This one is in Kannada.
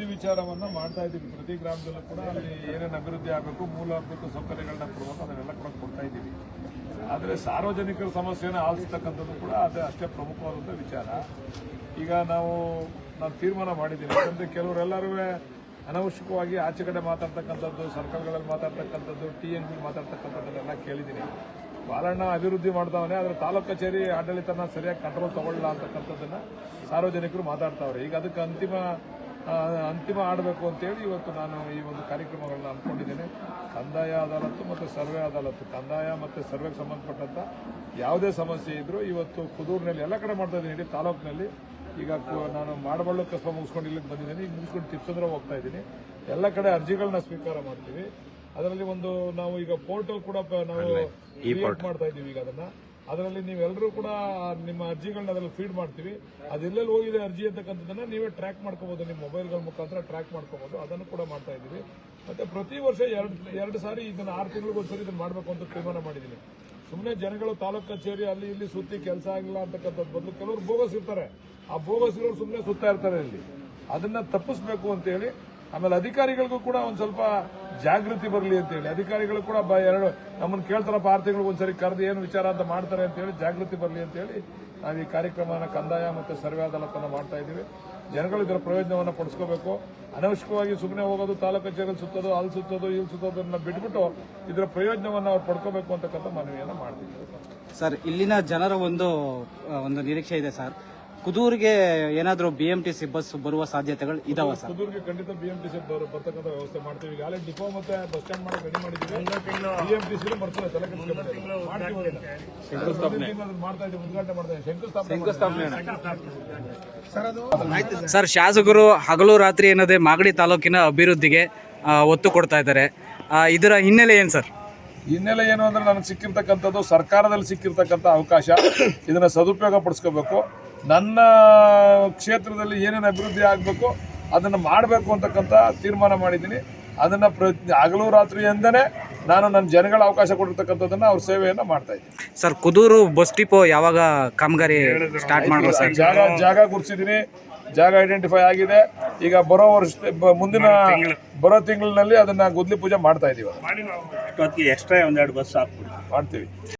ಈ ವಿಚಾರವನ್ನ ಮಾಡ್ತಾ ಇದ್ದೀವಿ. ಪ್ರತಿ ಗ್ರಾಮದಲ್ಲೂ ಕೂಡ ಅಲ್ಲಿ ಏನೇನು ಅಭಿವೃದ್ಧಿ ಆಗಬೇಕು, ಮೂಲಭೂತ ಸೌಕರ್ಯಗಳನ್ನ ಕೊಡಬೇಕು ಅದನ್ನೆಲ್ಲ ಕೂಡ ಕೊಡ್ತಾ ಇದ್ದೀವಿ. ಆದರೆ ಸಾರ್ವಜನಿಕರ ಸಮಸ್ಯೆನ ಆಲಿಸ್ತಕ್ಕಂಥದ್ದು ಕೂಡ ಅದೇ ಅಷ್ಟೇ ಪ್ರಮುಖವಾದಂಥ ವಿಚಾರ. ಈಗ ನಾವು, ನಾನು ತೀರ್ಮಾನ ಮಾಡಿದ್ದೀನಿ. ಯಾಕಂದರೆ ಕೆಲವರೆಲ್ಲರೂ ಅನವಶ್ಯಕವಾಗಿ ಆಚೆ ಕಡೆ ಮಾತಾಡ್ತಕ್ಕಂಥದ್ದು, ಸರ್ಕಲ್ಗಳಲ್ಲಿ ಮಾತಾಡ್ತಕ್ಕಂಥದ್ದು, ಟಿ ಎನ್ ಬಿ ಮಾತಾಡ್ತಕ್ಕಂಥದ್ದನ್ನೆಲ್ಲ ಕೇಳಿದ್ದೀನಿ. ಬಾಲಣ್ಣ ಅಭಿವೃದ್ಧಿ ಮಾಡ್ತಾವನೆ ಆದರೆ ತಾಲೂಕು ಕಚೇರಿ ಆಡಳಿತನ ಸರಿಯಾಗಿ ಕಂಟ್ರೋಲ್ ತಗೊಳ್ಳಲ್ಲ ಅಂತಕ್ಕಂಥದ್ದನ್ನು ಸಾರ್ವಜನಿಕರು ಮಾತಾಡ್ತಾವ್ರೆ. ಈಗ ಅದಕ್ಕೆ ಅಂತಿಮ ಅಂತಿಮ ಆಡಬೇಕು ಅಂತೇಳಿ ಇವತ್ತು ನಾನು ಈ ಒಂದು ಕಾರ್ಯಕ್ರಮಗಳನ್ನ ಅಂದ್ಕೊಂಡಿದ್ದೇನೆ. ಕಂದಾಯ ಅದಾಲತ್ತು ಮತ್ತು ಸರ್ವೆ ಅದಾಲತ್ತು. ಕಂದಾಯ ಮತ್ತು ಸರ್ವೆಗೆ ಸಂಬಂಧಪಟ್ಟಂತ ಯಾವುದೇ ಸಮಸ್ಯೆ ಇದ್ರೂ ಇವತ್ತು ಕುದೂರಿನಲ್ಲಿ ಎಲ್ಲ ಕಡೆ ಮಾಡ್ತಾ ಇದ್ದೀನಿ ಇಡೀ ತಾಲೂಕಿನಲ್ಲಿ. ಈಗ ನಾನು ಮಾಡಬಳ್ಳು ಕಸ ಮುಗಿಸ್ಕೊಂಡು ಇಲ್ಲಿಗೆ ಬಂದಿದ್ದೀನಿ. ಈಗ ಮುಗಿಸ್ಕೊಂಡು ತಿಪ್ಸಂದ್ರ ಹೋಗ್ತಾ ಇದ್ದೀನಿ. ಎಲ್ಲ ಕಡೆ ಅರ್ಜಿಗಳನ್ನ ಸ್ವೀಕಾರ ಮಾಡ್ತೀವಿ. ಅದರಲ್ಲಿ ಒಂದು ನಾವು ಈಗ ಪೋರ್ಟಲ್ ಕೂಡ ನಾವು ಮಾಡ್ತಾ ಇದ್ದೀವಿ ಈಗ ಅದನ್ನ. ಅದರಲ್ಲಿ ನೀವೆಲ್ಲರೂ ಕೂಡ ನಿಮ್ಮ ಅರ್ಜಿಗಳನ್ನ ಅದರಲ್ಲಿ ಫೀಡ್ ಮಾಡ್ತೀವಿ. ಅದೆಲ್ಲೆಲ್ಲಿ ಹೋಗಿದೆ ಅರ್ಜಿ ಅಂತಕ್ಕಂಥದ್ದನ್ನ ನೀವೇ ಟ್ರ್ಯಾಕ್ ಮಾಡ್ಕೋಬಹುದು ನಿಮ್ಮ ಮೊಬೈಲ್ಗಳ ಮುಖಾಂತರ ಟ್ರ್ಯಾಕ್ ಮಾಡ್ಕೋಬಹುದು ಅದನ್ನು ಕೂಡ ಮಾಡ್ತಾ ಇದ್ದೀವಿ. ಮತ್ತೆ ಪ್ರತಿ ವರ್ಷ ಎರಡು ಎರಡು ಸಾರಿ ಇದನ್ನ ಆರು ತಿಂಗಳಿಗೊಂದ್ಸರಿ ಇದನ್ನ ಮಾಡಬೇಕು ಅಂತ ತೀರ್ಮಾನ ಮಾಡಿದ್ದೀನಿ ಸುಮ್ಮನೆ ಜನಗಳು ತಾಲೂಕು ಕಚೇರಿ, ಅಲ್ಲಿ ಇಲ್ಲಿ ಸುತ್ತಿ ಕೆಲಸ ಆಗಿಲ್ಲ ಅಂತಕ್ಕಂಥದ್ದು ಬದಲು ಕೆಲವರು ಬೋಗಸ್ ಇರ್ತಾರೆ. ಆ ಬೋಗಸ್ ಇರೋರು ಸುಮ್ಮನೆ ಸುತ್ತಾ ಇರ್ತಾರೆ ಇಲ್ಲಿ ಅದನ್ನ ತಪ್ಪಿಸ್ಬೇಕು ಅಂತೇಳಿ ಆಮೇಲೆ ಅಧಿಕಾರಿಗಳಿಗೂ ಕೂಡ ಒಂದ್ ಸ್ವಲ್ಪ ಜಾಗೃತಿ ಬರಲಿ ಅಂತೇಳಿ ಅಧಿಕಾರಿಗಳು ಕೂಡ ಎರಡು ನಮ್ಮನ್ನು ಕೇಳ್ತಾರಪ್ಪ, ಆರು ತಿಂಗಳಿಗೆ ಒಂದ್ಸರಿ ಕರೆದು ಏನು ವಿಚಾರ ಅಂತ ಮಾಡ್ತಾರೆ ಅಂತೇಳಿ ಜಾಗೃತಿ ಬರಲಿ ಅಂತೇಳಿ ನಾವು ಈ ಕಾರ್ಯಕ್ರಮನ ಕಂದಾಯ ಮತ್ತು ಸರ್ವೆ ಅದಾಲತನ್ನ ಮಾಡ್ತಾ ಇದ್ದೀವಿ. ಜನಗಳು ಇದರ ಪ್ರಯೋಜನವನ್ನು ಪಡಿಸ್ಕೋಬೇಕು. ಅನವಶ್ಯಕವಾಗಿ ಸುಮ್ಮನೆ ಹೋಗೋದು, ತಾಲೂಕು ಕಚೇರಿಯಲ್ಲಿ ಸುತ್ತೋದು, ಅಲ್ಲಿ ಸುತ್ತೋದು, ಇಲ್ಲಿ ಸುತ್ತೋದನ್ನ ಬಿಟ್ಬಿಟ್ಟು ಇದರ ಪ್ರಯೋಜನವನ್ನು ಅವ್ರು ಪಡ್ಕೋಬೇಕು ಅಂತಕ್ಕಂಥ ಮನವಿಯನ್ನು ಮಾಡ್ತೀವಿ. ಸರ್, ಇಲ್ಲಿನ ಜನರ ಒಂದು ಒಂದು ನಿರೀಕ್ಷೆ ಇದೆ ಸರ್. ಕುದೂರಿಗೆ ಏನಾದರೂ B M T C bus ಬರುವ ಸಾಧ್ಯತೆಗಳು ಇದಾವ ಸರ್? ಕುದೂರಿಗೆ ಖಂಡಿತ ಬಿಎಂಟಿಸಿ ಬರ್ತಕ್ಕಂಥ ವ್ಯವಸ್ಥೆ ಮಾಡ್ತೀವಿ. ಈಗಾಗಲೇ ಡಿಪೋ ಮತ್ತೆ ಬಸ್ ಸ್ಟ್ಯಾಂಡ್ ಮಾಡಿ ರೆಡಿ ಮಾಡಿದ್ದೀವಿ. ಬಿಎಂಟಿಸಿ ಬರ್ತದೆ ತಲೆ ಕೆಡಿಸ್ಕೊಬೇಡಿ. ಮಾಡ್ತೀವಿ ಅದನ್ನ. ಮುಂದಿನ ತಿಂಗಳು ಅದನ್ನ ಮಾಡ್ತಾ ಇದ್ದೀವಿ ಉದ್ಘಾಟನೆ ಮಾಡ್ತಾ ಶಂಕುಸ್ಥಾಪನೆ ಸರ್ ಶಾಸಕರು ಹಗಲು ರಾತ್ರಿ ಏನದೇ ಮಾಗಡಿ ತಾಲೂಕಿನ ಅಭಿವೃದ್ಧಿಗೆ ಒತ್ತು ಕೊಡ್ತಾ ಇದ್ದಾರೆ. ಇದರ ಹಿನ್ನೆಲೆ ಏನು ಸರ್? ಹಿನ್ನೆಲೆ ಏನು ಅಂದ್ರೆ ನನಗೆ ಸಿಕ್ಕಿರ್ತಕ್ಕಂಥದ್ದು ಸರ್ಕಾರದಲ್ಲಿ ಸಿಕ್ಕಿರ್ತಕ್ಕಂಥ ಅವಕಾಶ. ಇದನ್ನ ಸದುಪಯೋಗ ಪಡಿಸ್ಕೋಬೇಕು. ನನ್ನ ಕ್ಷೇತ್ರದಲ್ಲಿ ಏನೇನು ಅಭಿವೃದ್ಧಿ ಆಗಬೇಕು ಅದನ್ನು ಮಾಡಬೇಕು ಅಂತಕ್ಕಂಥ ತೀರ್ಮಾನ ಮಾಡಿದ್ದೀನಿ. ಅದನ್ನು ಪ್ರತಿ ಹಗಲು ರಾತ್ರಿ ಎಂದನೇ ನಾನು ನನ್ನ ಜನಗಳ ಅವಕಾಶ ಕೊಟ್ಟಿರ್ತಕ್ಕಂಥದ್ದನ್ನು ಅವ್ರ ಸೇವೆಯನ್ನು ಮಾಡ್ತಾ ಇದ್ದೀನಿ. ಸರ್ ಕುದೂರು ಬಸ್ ಡಿಪೋ ಯಾವಾಗ ಕಾಮಗಾರಿ ಸ್ಟಾರ್ಟ್ ಮಾಡ್ಬೋದು ಸರ್? ಜಾಗ ಜಾಗ ಗುರ್ಸಿದ್ದೀನಿ ಜಾಗ ಐಡೆಂಟಿಫೈ ಆಗಿದೆ. ಈಗ ಬರೋ ವರ್ಷ ಬ- ಮುಂದಿನ ಬರೋ ತಿಂಗಳಿನಲ್ಲಿ ಅದನ್ನು ಗುದ್ಲಿ ಪೂಜೆ ಮಾಡ್ತಾ ಇದ್ದೀವಿ ಎಕ್ಸ್ಟ್ರಾ ಒಂದೆರಡು ಬಸ್ ಹಾಕ್ಬಿಡಿ. ಮಾಡ್ತೀವಿ.